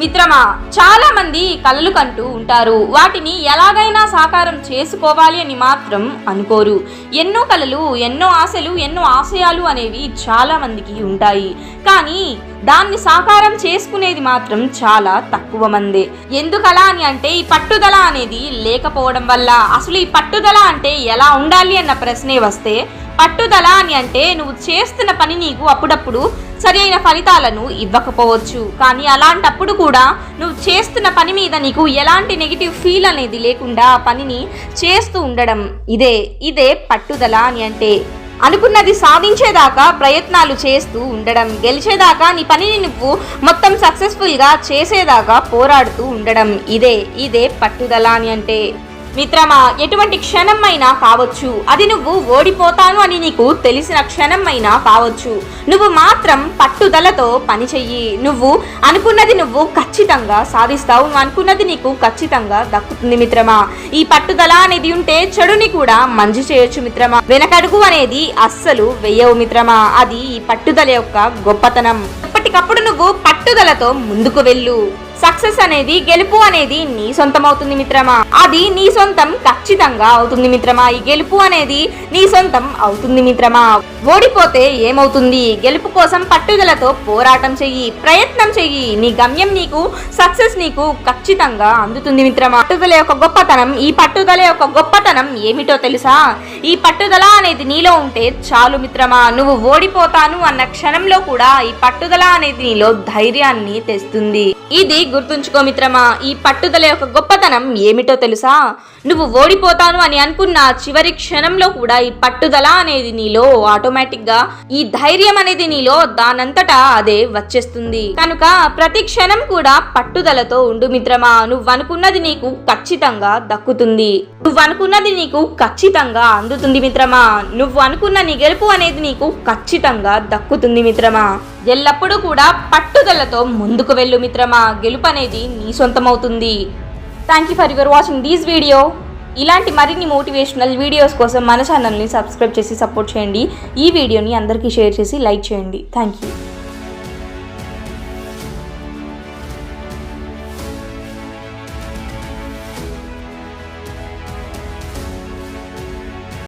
మిత్రమా చాలా మంది కలలు కంటూ ఉంటారు. వాటిని ఎలాగైనా సాకారం చేసుకోవాలి అని మాత్రం అనుకోరు. ఎన్నో కలలు ఎన్నో ఆశలు ఎన్నో ఆశయాలు అనేవి చాలా మందికి ఉంటాయి. కానీ దాన్ని సాకారం చేసుకునేది మాత్రం చాలా తక్కువ మందే. ఎందుకలా అని అంటే ఈ పట్టుదల అనేది లేకపోవడం వల్ల. అసలు ఈ పట్టుదల అంటే ఎలా ఉండాలి అన్న ప్రశ్నే వస్తే పట్టుదల అని అంటే నువ్వు చేస్తున్న పని నీకు అప్పుడప్పుడు సరైన ఫలితాలను ఇవ్వకపోవచ్చు. కానీ అలాంటప్పుడు కూడా నువ్వు చేస్తున్న పని మీద నీకు ఎలాంటి నెగిటివ్ ఫీల్ అనేది లేకుండా ఆ పనిని చేస్తూ ఉండడం ఇదే ఇదే పట్టుదల అని అంటే. అనుకున్నది సాధించేదాకా ప్రయత్నాలు చేస్తూ ఉండడం గెలిచేదాకా నీ పనిని నువ్వు మొత్తం సక్సెస్ఫుల్గా చేసేదాకా పోరాడుతూ ఉండడం ఇదే ఇదే పట్టుదల అని అంటే. మిత్రమా ఎటువంటి క్షణం అయినా కావచ్చు. అది నువ్వు ఓడిపోతాను అని నీకు తెలిసిన క్షణం అయినా కావచ్చు. నువ్వు మాత్రం పట్టుదలతో పని చెయ్యి నువ్వు అనుకున్నది నువ్వు ఖచ్చితంగా సాధిస్తావు. అనుకున్నది నీకు ఖచ్చితంగా దక్కుతుంది మిత్రమా. ఈ పట్టుదల అనేది ఉంటే చెడుని కూడా మంచి చేయొచ్చు మిత్రమా. వెనకడుగు అనేది అస్సలు వెయ్యవు మిత్రమా. అది ఈ పట్టుదల యొక్క గొప్పతనం. ఎప్పటికప్పుడు నువ్వు పట్టుదలతో ముందుకు వెళ్ళు. సక్సెస్ అనేది గెలుపు అనేది నీ సొంతం అవుతుంది మిత్రమా. అది నీ సొంతం ఖచ్చితంగా అవుతుంది మిత్రమా. ఈ గెలుపు అనేది నీ సొంతం అవుతుంది మిత్రమా. ఓడిపోతే ఏమవుతుంది? గెలుపు కోసం పట్టుదలతో పోరాటం చెయ్యి ప్రయత్నం చెయ్యి. నీ గమ్యం నీకు సక్సెస్ నీకు ఖచ్చితంగా అందుతుంది మిత్రమా. పట్టుదల యొక్క గొప్పతనం ఈ పట్టుదల యొక్క గొప్పతనం ఏమిటో తెలుసా? ఈ పట్టుదల అనేది నీలో ఉంటే చాలు మిత్రమా. నువ్వు ఓడిపోతాను అన్న క్షణంలో కూడా ఈ పట్టుదల అనేది నీలో ధైర్యాన్ని తెస్తుంది. ఇది గుర్తుంచుకో మిత్రమా ఈ పట్టుదల యొక్క గొప్పతనం ఏమిటో తెలుసా? నువ్వు ఓడిపోతాను అని అనుకున్న చివరి క్షణంలో కూడా ఈ పట్టుదల అనేది నీలో ఆటోమేటిక్గా ఈ ధైర్యం అనేది నీలో దానంతటా అదే వచ్చేస్తుంది. కనుక ప్రతి క్షణం కూడా పట్టుదలతో ఉండు మిత్రమా నువ్వు అనుకున్నది నీకు ఖచ్చితంగా దక్కుతుంది. నువ్వు అనుకున్నది నీకు ఖచ్చితంగా అందుతుంది మిత్రమా నువ్వు అనుకున్న నీ గెలుపు అనేది నీకు ఖచ్చితంగా దక్కుతుంది మిత్రమా. ఎల్లప్పుడూ కూడా పట్టుదలతో ముందుకు వెళ్ళు మిత్రమా. గెలుపు అనేది నీ సొంతమవుతుంది. Thank you for your watching these video ఇలాంటి మరిన్ని మోటివేషనల్ వీడియోస్ కోసం మన ఛానల్ని సబ్స్క్రైబ్ చేసి సపోర్ట్ చేయండి. ఈ వీడియోని అందరికీ షేర్ చేసి లైక్ చేయండి. Thank you